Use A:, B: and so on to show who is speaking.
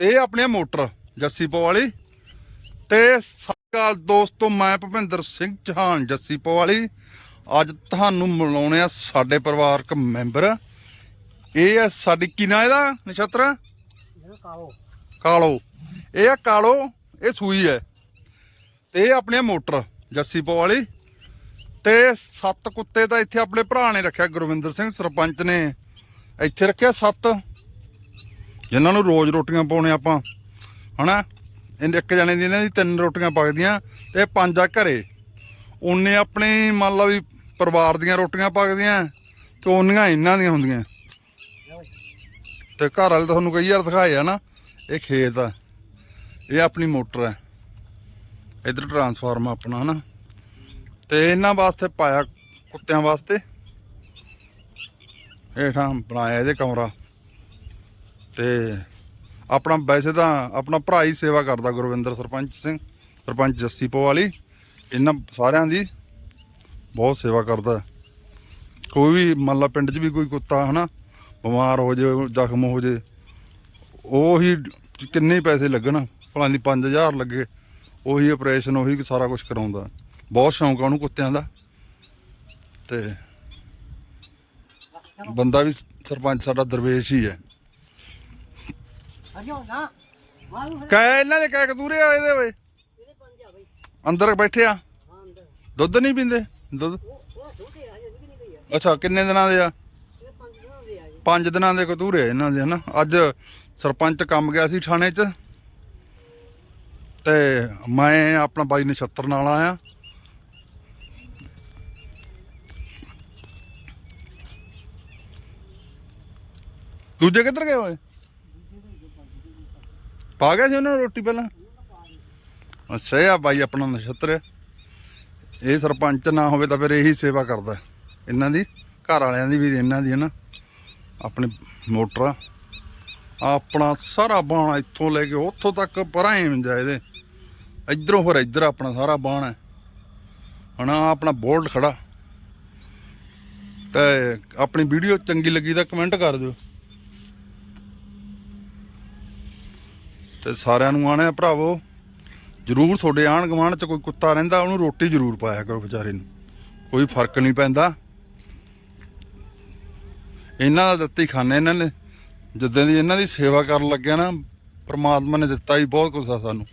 A: ਤੇ ਇਹ ਆਪਣੀ ਮੋਟਰ ਜੱਸੀਪੋ ਵਾਲੀ। ਤੇ ਸਤਿ ਸ਼੍ਰੀ ਅਕਾਲ ਦੋਸਤੋ ਮੈਂ ਭੁਪਿੰਦਰ ਸਿੰਘ ਚੌਹਾਨ ਜੱਸੀਪੋ ਵਾਲੀ। ਅੱਜ ਤੁਹਾਨੂੰ ਮਿਲਾਉਣੇ ਆ ਸਾਡੇ ਪਰਿਵਾਰਕ ਮੈਂਬਰ। ਇਹ ਆ ਸਾਡੀ ਕੀ ਨਾਂ ਇਹਦਾ ਨਛੱਤਰ?
B: ਕਾਓ
A: ਕਾਲੋ। ਇਹ ਆ ਕਾਲੋ ਇਹ ਸੂਈ ਹੈ। ਤੇ ਇਹ ਆਪਣੀ ਮੋਟਰ ਜੱਸੀਪੋ ਵਾਲੀ। ਤੇ ਸੱਤ ਕੁੱਤੇ ਤਾਂ ਇੱਥੇ ਆਪਣੇ ਭਰਾ ਨੇ ਰੱਖਿਆ ਗੁਰਵਿੰਦਰ ਸਿੰਘ ਸਰਪੰਚ ਨੇ। ਇੱਥੇ ਰੱਖਿਆ ਸੱਤ। ਜਿਨ੍ਹਾਂ ਨੂੰ ਰੋਜ਼ ਰੋਟੀਆਂ ਪਾਉਣੇ ਆਪਾਂ, ਹਨਾ? ਇਹਨੇ ਇੱਕ ਜਣੇ ਦੀ ਇਹਨਾਂ ਦੀ ਤਿੰਨ ਰੋਟੀਆਂ ਪੱਕਦੀਆਂ ਤੇ ਪੰਜ ਆ ਘਰੇ। ਉਹਨੇ ਆਪਣੇ ਮੰਨ ਲਾ ਵੀ ਪਰਿਵਾਰ ਦੀਆਂ ਰੋਟੀਆਂ ਪੱਕਦੀਆਂ ਤੇ ਉਹਨੀਆਂ ਇਹਨਾਂ ਦੀਆਂ ਹੁੰਦੀਆਂ। ਤੇ ਘਰ ਵਾਲੇ ਤੁਹਾਨੂੰ ਕਈ ਵਾਰ ਦਿਖਾਏ ਆ ਨਾ, ਇਹ ਖੇਤ ਆ, ਇਹ ਆਪਣੀ ਮੋਟਰ ਹੈ ਇਧਰ ਟਰਾਂਸਫਾਰਮ ਆ ਆਪਣਾ, ਹਨਾ? ਤੇ ਇਹਨਾਂ ਵਾਸਤੇ ਪਾਇਆ ਕੁੱਤਿਆਂ ਵਾਸਤੇ। ਹੇਠਾਂ ਬਣਾਇਆ ਇਹਦੇ ਕਮਰਾ। ਤੇ ਆਪਣਾ ਵੈਸੇ ਤਾਂ ਆਪਣਾ ਭਰਾ ਹੀ ਸੇਵਾ ਕਰਦਾ ਗੁਰਵਿੰਦਰ ਸਰਪੰਚ ਸਿੰਘ, ਸਰਪੰਚ ਜੱਸੀ ਵਾਲੀ ਇਹਨਾਂ ਸਾਰਿਆਂ ਦੀ ਬਹੁਤ ਸੇਵਾ ਕਰਦਾ। ਕੋਈ ਵੀ ਮੰਨ ਲਾ ਪਿੰਡ 'ਚ ਵੀ ਕੋਈ ਕੁੱਤਾ ਹਨਾ, ਬਿਮਾਰ ਹੋ ਜਾਵੇ ਜ਼ਖਮ ਹੋ ਜਾਵੇ ਉਹੀ ਕਿੰਨੇ ਪੈਸੇ ਲੱਗਣ, ਭਲਾਂ ਦੀ 5000 ਲੱਗੇ, ਉਹੀ ਆਪਰੇਸ਼ਨ ਉਹੀ ਸਾਰਾ ਕੁਝ ਕਰਾਉਂਦਾ। ਬਹੁਤ ਸ਼ੌਂਕ ਆ ਉਹਨੂੰ ਕੁੱਤਿਆਂ ਦਾ। ਤੇ ਬੰਦਾ ਵੀ ਸਰਪੰਚ ਸਾਡਾ ਦਰਵੇਸ਼ ਹੀ ਹੈ।
B: ਹਜੋ ਨਾ। ਮਾਰੂ
A: ਕੈ ਇਹਨਾਂ ਦੇ ਕੈ ਕਦੂਰੇ ਆ ਇਹਦੇ ਵੇ
B: ਇਹਦੇ ਪੰਜ ਆ ਬਈ।
A: ਅੰਦਰ ਬੈਠੇ ਆ।
B: ਹਾਂ ਅੰਦਰ।
A: ਦੁੱਧ ਨਹੀਂ ਪੀਂਦੇ? ਦੁੱਧ?
B: ਉਹ ਉਹ ਛੋਟੇ ਆ ਹਜੇ ਨਿਕਲ ਨਹੀਂ ਗਈ ਆ।
A: ਅੱਛਾ ਕਿੰਨੇ ਦਿਨਾਂ ਦੇ ਆ?
B: ਇਹ ਪੰਜ ਦਿਨਾਂ ਦੇ ਆ ਜੀ।
A: ਪੰਜ ਦਿਨਾਂ ਦੇ ਕਤੂਰੇ ਇਹਨਾਂ ਦੇ ਹਨਾ? ਅੱਜ ਸਰਪੰਚ ਕੰਮ ਗਿਆ ਸੀ ਥਾਣੇ 'ਚ। ਤੇ ਮੈਂ ਆਪਣਾ ਬਾਈ ਨਛੱਤਰ ਨਾਲ ਆਇਆ। ਦੂਜੇ ਕਿੱਧਰ ਗਏ ਹੋਏ ਪਾ ਗਿਆ ਸੀ ਉਹਨਾਂ ਨੂੰ ਰੋਟੀ ਪਹਿਲਾਂ? ਅੱਛਾ, ਇਹ ਆ ਬਾਈ ਆਪਣਾ ਨਛੱਤਰ ਇਹ ਸਰਪੰਚ ਨਾ ਹੋਵੇ ਤਾਂ ਫਿਰ ਇਹੀ ਸੇਵਾ ਕਰਦਾ। ਇਹਨਾਂ ਦੀ, ਘਰ ਵਾਲਿਆਂ ਦੀ ਵੀ, ਇਹਨਾਂ ਦੀ ਹਨਾ। ਆਪਣੇ ਮੋਟਰ। ਆ ਆਪਣਾ ਸਾਰਾ ਬਾਣ ਇੱਥੋਂ ਲੈ ਕੇ, ਉੱਥੋਂ ਤੱਕ ਪਰਾਂ ਹੀ ਜਾ ਇਹਦੇ। ਇਧਰੋਂ ਫਿਰ ਇੱਧਰ ਆਪਣਾ ਸਾਰਾ ਬਾਣ ਹੈ। ਹੁਣ ਆਪਣਾ ਬੋਲਟ ਖੜਾ। ਤੇ ਆਪਣੀ ਵੀਡੀਓ ਚੰਗੀ ਲੱਗੀ ਤਾਂ ਕਮੈਂਟ ਕਰ ਦਿਓ। ਤੇ ਸਾਰਿਆਂ ਨੂੰ ਆਣਿਆ ਭਰਾਵੋ। ਜਰੂਰ ਤੁਹਾਡੇ ਆਣ ਗਵਾਂਢ ਚ ਕੋਈ ਕੁੱਤਾ ਰਹਿੰਦਾ, ਉਹਨੂੰ ਰੋਟੀ ਜਰੂਰ ਪਾਇਆ ਕਰੋ ਵਿਚਾਰੇ ਨੂੰ। ਕੋਈ ਫ਼ਰਕ ਨਹੀਂ ਪੈਂਦਾ। ਇਹਨਾਂ ਦਾ ਦਿੱਤੀ ਖਾਨੇ, ਇਹਨਾਂ ਨੇ ਜਿੱਦਾਂ ਦੀ ਇਹਨਾਂ ਦੀ ਸੇਵਾ ਕਰਨ ਲੱਗਿਆ ਨਾ, ਪ੍ਰਮਾਤਮਾ ਨੇ ਦਿੱਤਾ ਹੀ ਬਹੁਤ ਕੁਝ ਆ ਸਾਨੂੰ।